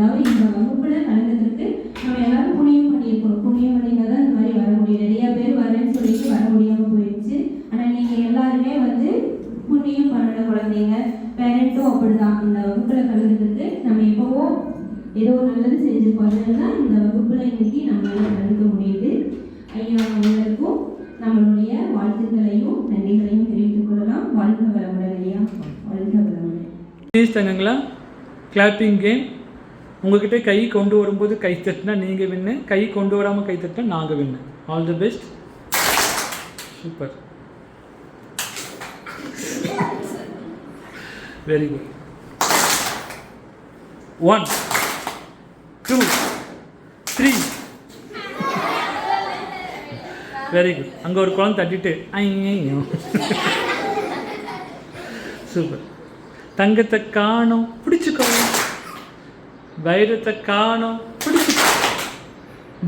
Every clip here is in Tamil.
அதாவது இந்த வகுப்புல கலந்ததுக்கு நம்ம எல்லாரும் புண்ணியம் பண்ணியிருக்கணும். புண்ணியம் பண்ணினா தான் இந்த மாதிரி வர முடியும். நிறைய பேர் வரேன்னு சொல்லிட்டு வர முடியாம போயிடுச்சு. ஆனா நீங்க எல்லாருமே வந்து புண்ணியம் பண்ணின குழந்தைங்க. பேரண்ட்டும் அப்படிதான். இந்த வகுப்புல கலந்ததுக்கு நம்ம எப்பவோ ஏதோ நல்லது செஞ்சிருக்கோம் அதனால தான் இந்த வகுப்புல இன்னைக்கு நம்மளால கலந்துக்க முடியுது. ஐயா அவங்களுக்கும் நம்மளுடைய வாழ்த்துக்களையும் நன்றிகளையும் தெரிவித்துக் கொள்ளலாம். வாழ்க வளமுடன் ஐயா. வாழ்க வளமுடன். ப்ளீஸ் கிளாப்பிங் கேம் உங்ககிட்ட கை கொண்டு வரும்போது கை தட்டினா நீங்கள் வின்னு கை கொண்டு வராமல் கை தட்டினா நாங்கள் win. All the best super very good one two three very good அங்கே ஒரு குழந்தை தட்டிட்டு ஐயோ சூப்பர் தங்கத்தை காணோம். பிடிச்சிக்கோ வைரத்தை காணும் பிடிச்சி.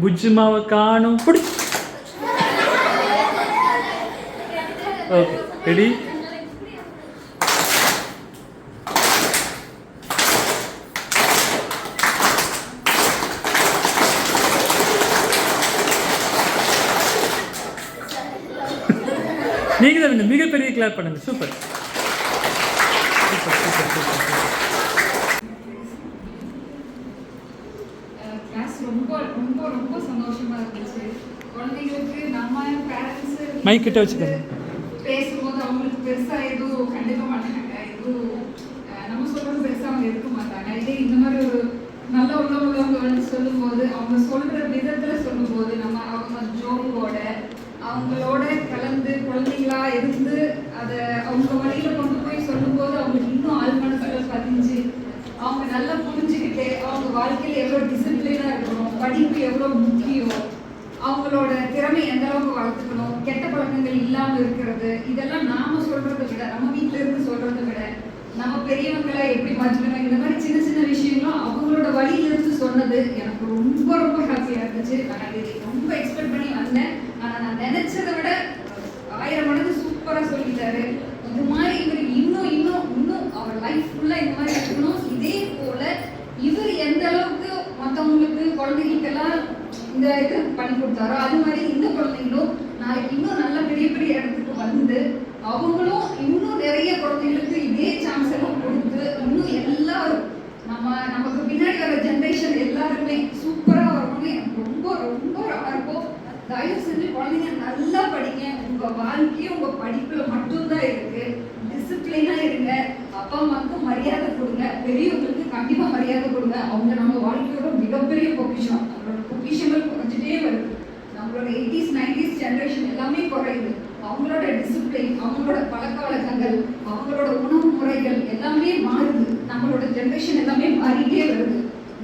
புஜ்ஜி மாவை காணும் பிடிச்சி. ஓகே ரெடி நீங்கள் தான் மிகப்பெரிய கிளாப் பண்ணுங்க. Super super super super class ரொம்ப ரொம்ப ரொம்ப சந்தோஷமா இருந்துச்சு. குழந்தைங்களுக்கு நம்ம பேரண்ட்ஸ் மைக் கிட்ட வச்சுக்கோங்க. பேசும்போது அவங்களுக்கு பெருசா எதுவும் கண்டுக்க மாட்டாங்க. எதுவும் நம்ம சொல்றது பெருசா அவங்க எடுக்க மாட்டாங்க. இதே இந்த மாதிரி ஒரு நல்ல உள்ள உள்ளவங்க வந்து சொல்லும்போது அவங்க சொல்ற விதத்துல சொல்லும்போது நம்ம அவங்க ஜோக்கோட அவங்களோட கலந்து குழந்தைங்களா இருந்து அதை அவங்க வழியில கொண்டு போய் சொல்லும்போது அவங்களுக்கு இன்னும் ஆள் மனசுல பதிஞ்சு அவங்க நல்லா புரிஞ்சுக்கிட்டு அவங்க வாழ்க்கையில் எவ்வளோ டிசிப்ளினாக இருக்கணும் படிப்பு எவ்வளோ முக்கியம் அவங்களோட திறமை எந்த அளவுக்கு வளர்த்துக்கணும் கெட்ட பழக்கங்கள் இல்லாமல் இருக்கிறது இதெல்லாம் நாம சொல்றதை விட நம்ம வீட்டில இருந்து சொல்றதை விட நம்ம பெரியவங்களை எப்படி மாற்றிக்கணும் இந்த மாதிரி சின்ன சின்ன விஷயங்களும் அவங்களோட வழியிலிருந்து சொன்னது எனக்கு ரொம்ப ரொம்ப ஹாப்பியாக இருந்துச்சு. நான் இது ரொம்ப எக்ஸ்பெக்ட் பண்ணி வந்தேன். ஆனால் நான் நினைச்சதை விட ஆயிரம் மடங்கு சூப்பரா சொல்லிட்டாரு இது மாதிரி இவர் இன்னும் இன்னும் இன்னும் அவர் லைஃப் ஃபுல்லா இந்த மாதிரி இருக்கணும் இதே போல இவர் எந்த அளவுக்கு மத்தவங்களுக்கு குழந்தைகளுக்கெல்லாம் இந்த இது பண்ணி கொடுத்தாரோ அது மாதிரி இந்த குழந்தைங்களும் நாளைக்கு இன்னும் நல்ல பெரிய பெரிய இடத்துக்கு வந்து அவங்களும் இன்னும் நிறைய குழந்தைங்களுக்கு இதே சான்ஸ் எல்லாம் கொடுத்து இன்னும் எல்லாரும் நம்ம நமக்கு பின்னாடி வர ஜென்ரேஷன் எல்லாருமே சூப்பரா வரணும்னு எனக்கு ரொம்ப ரொம்ப இருக்கும் தயவு செஞ்சு குழந்தைங்க நல்லா படிங்க. உங்க வாழ்க்கையே உங்க படிப்புல மட்டும்தான் இருக்கு. டிசிப்ளினா இருங்க. அப்பா அம்மாவுக்கு மரியாதை கொடுங்க. பெரியவங்களுக்கு கண்டிப்பா மரியாதை கொடுங்க. அவங்க நம்ம வாழ்க்கையோட மிகப்பெரிய பொக்கிஷம். அவங்களோட பொக்கிஷங்கள் குறைஞ்சிட்டே வருது. நம்மளோட எயிட்டிஸ் நைன்டிஸ் ஜென்ரேஷன் எல்லாமே குறையுது. அவங்களோட டிசிப்ளின் அவங்களோட பழக்க வழக்கங்கள் அவங்களோட உணவு முறைகள் எல்லாமே மாறுது. நம்மளோட ஜென்ரேஷன் எல்லாமே மாறிட்டே வருது.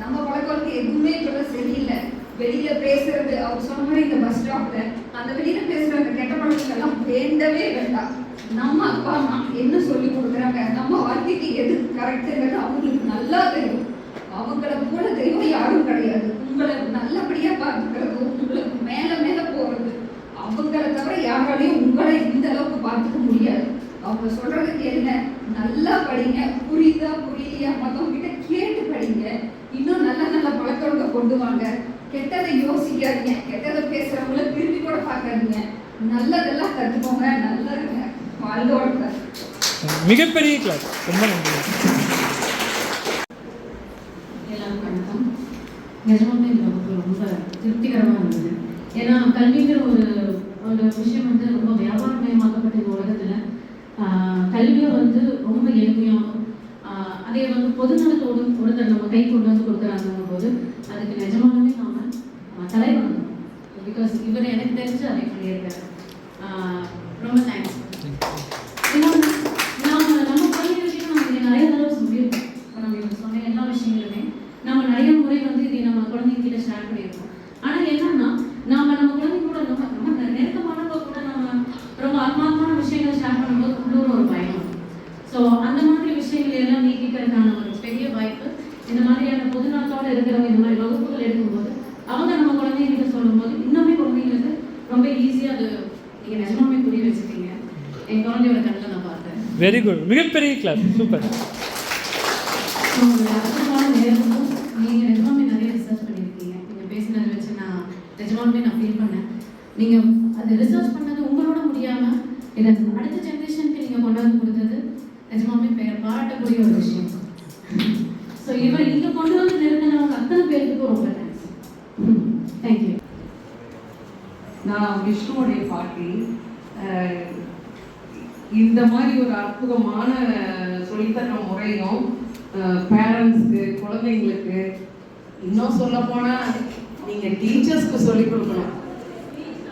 நம்ம பழக்க வழக்கம் எதுவுமே இப்ப சரியில்லை. வெளியில பேசுறது அவர் சொன்ன மாதிரி இந்த பஸ் ஸ்டாப்ல அந்த வெளியில பேசுற அந்த கெட்ட பழக்கங்கள்லாம் வேண்டவே வேண்டாம். நம்ம அப்பா அம்மா என்ன சொல்லி கொடுக்குறாங்க? நம்ம வாழ்க்கைக்கு எது கரெக்டுங்கிறது அவங்களுக்கு நல்லா தெரியும். கிடையாது. உங்களை நல்லபடியா பார்த்துக்கிறதும் உங்களுக்கு மேல மேல போறது அவங்கள தவிர யாராலையும் உங்களை இந்த அளவுக்கு பார்த்துக்க முடியாது. அவங்க சொல்றது கேளுங்க நல்லா படிங்க புரியுதா புரியலையா மத்தவங்க கிட்ட கேட்டு படிங்க. இன்னும் நல்ல நல்ல பழக்கவழக்க கொண்டு வாங்க. கெட்டதை யோசிக்காதீங்க. கெட்டதை பேசுறவங்கள திரும்பி கூட பார்க்காதீங்க. நல்லதெல்லாம் கத்துக்கோங்க. நல்லா இருங்க. வளர்க்க மிகப்பெரிய கிளாஸ் ரொம்ப நன்றி. எல்லாருக்கும் இந்த ரொம்ப திருப்திகரமாக இருந்தது ஏன்னா கல்விங்கிற ஒரு ஒரு விஷயம் வந்து ரொம்ப வியாபாரமயமாக்கப்பட்ட இந்த உலகத்தில் கல்வியை வந்து ரொம்ப எளிமையாகவும் அதே வந்து பொதுநலத்தோடு ஒருத்தர் நம்ம கை கொண்டு வந்து கொடுக்குறாங்க போது அதுக்கு நிஜமானவே நாம தலைவர் பிகாஸ் இவர் எனக்கு தெரிஞ்சு அதை பண்ணியிருக்காரு. ரொம்ப தேங்க்ஸ் இன்னொன்று நாம நம்ம குழந்தைகளுக்கு நம்ம இதை நிறைய தடவை சொல்லியிருக்கோம் இப்போ நம்ம இவங்க சொன்ன எல்லா விஷயங்களுமே நம்ம நிறைய முறை வந்து இதை நம்ம குழந்தைங்க கிட்ட ஷேர் பண்ணியிருக்கோம். ஆனா என்னன்னா நாம நம்ம குழந்தைங்க கூட நம்ம நம்ம நெருக்கமானவங்க கூட நம்ம ரொம்ப ஆத்மார்த்தமான விஷயங்கள் ஷேர் பண்ணும்போது உள்ளூர் ஒரு பயம். ஸோ அந்த மாதிரி விஷயங்கள் எல்லாம் நீக்கிக்கிறதுக்கான ஒரு பெரிய வாய்ப்பு. இந்த மாதிரியான பொதுநலத்தோட இருக்கிறவங்க இந்த மாதிரி வகுப்புகள் எடுக்கும்போது அவங்க நம்ம குழந்தைங்க கிட்ட சொல்லும்போது இன்னுமே குழந்தைங்களுக்கு ரொம்ப ஈஸியாக அது நீங்க நிஜமாவே புரிய வச்சுருக்கீங்க. என் குழந்தையோட கண்ணில் நான் பார்த்தேன். வெரி குட் மிகப்பெரிய கிளாஸ் சூப்பர் ஸோ அற்புதமான நேரமும் நீங்கள் நிஜமாலுமே நான் ஃபீல் பண்ணேன் நீங்கள் அதை ரிசர்ச் பண்ணது உங்களோட முடியாமல் இதை அடுத்த ஜென்ரேஷனுக்கு நீங்கள் கொண்டு வந்து கொடுத்தது நிஜமாலுமே பெயர் பாராட்டக்கூடிய ஒரு விஷயம். ஸோ இவர் இங்கே கொண்டு வந்து நிறுத்தினவங்க அத்தனை பேருக்கு ரொம்ப தேங்க்ஸ் தேங்க்யூ நான் விஷ்ணுவோடைய பாட்டி. அஹ், இந்த மாதிரி ஒரு அற்புதமான சொல்லித்தர முறையும் பேரண்ட்ஸ்க்கு குழந்தைங்களுக்கு இன்னும் சொல்ல போனால் நீங்கள் டீச்சர்ஸ்க்கு சொல்லிக் கொடுக்கணும்.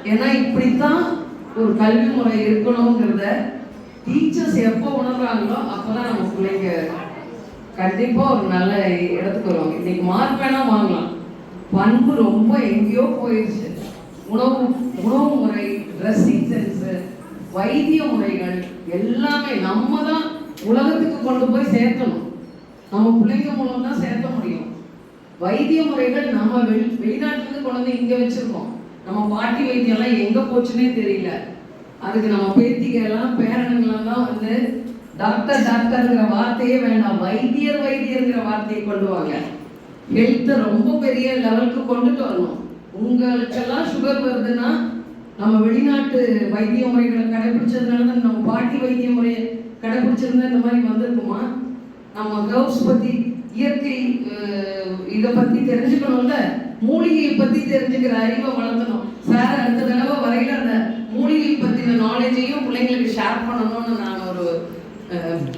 ஏன்னா இப்படித்தான் ஒரு கல்வி முறை இருக்கணுங்கிறத டீச்சர்ஸ் எப்போ உணர்றாங்களோ அப்போதான் நம்ம பிள்ளைங்க கண்டிப்பாக ஒரு நல்ல இடத்துக்கு வருவாங்க. இன்னைக்கு மார்க் வேணா வாங்கலாம். பண்பு ரொம்ப எங்கேயோ போயிடுச்சு உணவு உணவு முறை ட்ரெஸ்ஸிங் சென்ஸு வைத்திய முறைகள் எல்லாமே நம்ம தான் உலகத்துக்கு கொண்டு போய் சேர்த்தணும் நம்ம பிள்ளைங்க மூலம் தான் சேர்த்த முடியும். வைத்திய முறைகள் நம்ம வெளி வெளிநாட்டிலேருந்து கொண்டு வந்து இங்கே வச்சுருக்கோம். நம்ம பாட்டி வைத்தியம்லாம் எங்கே போச்சுன்னே தெரியல. அதுக்கு நம்ம பேத்திக எல்லாம் தான் வந்து டாக்டர் டாக்டர்ங்கிற வார்த்தையே வேண்டாம். வைத்தியர் வைத்தியருங்கிற வார்த்தையை கொண்டு வாங்க. ஹெல்த்தை ரொம்ப பெரிய லெவலுக்கு கொண்டுட்டு வரணும். உங்களுக்கெல்லாம் சுகர் வருதுன்னா நம்ம வெளிநாட்டு வைத்திய முறைகளை கடைபிடிச்சதுனால தான் நம்ம பாட்டி வைத்திய முறையை கடைபிடிச்சிருந்தா இந்த மாதிரி வந்திருக்குமா? நம்ம கவுஸ் பற்றி இயற்கை இதை பற்றி தெரிஞ்சுக்கணும்ல? மூலிகையை பற்றி தெரிஞ்சுக்கிற அறிவை வளர்த்தணும். சார் அடுத்த தடவை வரையில அந்த நாலேஜையும் பிள்ளைங்களுக்கு ஷேர் பண்ணணும்னு நான் ஒரு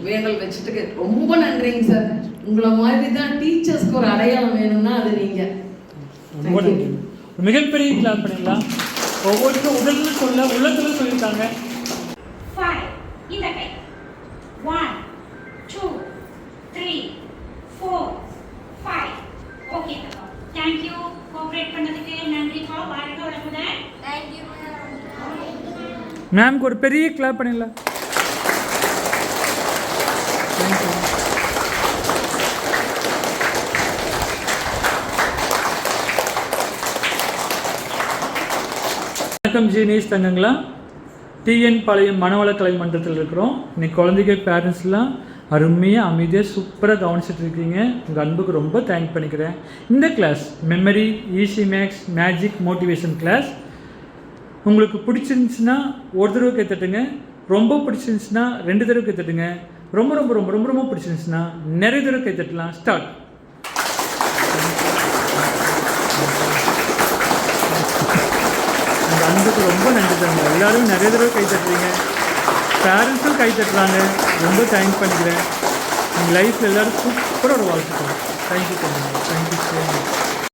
வேண்டல் வச்சுட்டு ரொம்ப நன்றிங்க சார் உங்களை மாதிரி தான் டீச்சர்ஸ்க்கு ஒரு அடையாளம் வேணும்னா அது நீங்கள் ரொம்ப நன்றி. மிகப்பெரிய கிளாப் பண்ணிடலாம். ஒவ்வொருத்தரும் உடல்ல சொல்ல உள்ளத்துல சொல்லியிருக்காங்க. Five. இந்த கை. One two three four five. Okay thank you cooperate பண்ணதுக்கு நன்றிப்பா வாழ்க வளமுடன் மேம்க்கு ஒரு பெரிய கிளாப் பண்ணிடலாம். வணக்கம் ஜீனேஷ் தங்கங்களா? டிஎன் பாளையம் மனவளக்கலை மன்றத்தில் இருக்கிறோம். இன்னைக்கு குழந்தைங்க பேரண்ட்ஸ்லாம் அருமையாக அமைதியாக சூப்பராக கவனிச்சிட்டு இருக்கீங்க. உங்கள் அன்புக்கு ரொம்ப தேங்க் பண்ணிக்கிறேன். இந்த class memory easy makes magic motivation class உங்களுக்கு பிடிச்சிருந்துச்சுன்னா ஒரு தடவை கற்றுட்டுங்க ரொம்ப பிடிச்சிருந்துச்சுன்னா ரெண்டு தடவை கற்றுட்டுங்க ரொம்ப ரொம்ப ரொம்ப ரொம்ப ரொம்ப பிடிச்சிருந்துச்சுன்னா நிறைய தடவை கைத்தட்டலாம் ஸ்டார்ட் அந்த அன்புக்கு ரொம்ப நன்றி தாங்க எல்லாரும் நிறைய தடவை கை தட்டுறீங்க. பேரண்ட்ஸும் கை தட்டுறாங்க. ரொம்ப தேங்க் பண்ணிக்கிறேன். எங்கள் லைஃப்பில் எல்லோரும் சூப்பராக ஒரு வாழ்த்துக்கிறேன் தேங்க்யூ பண்ணுங்க தேங்க்யூ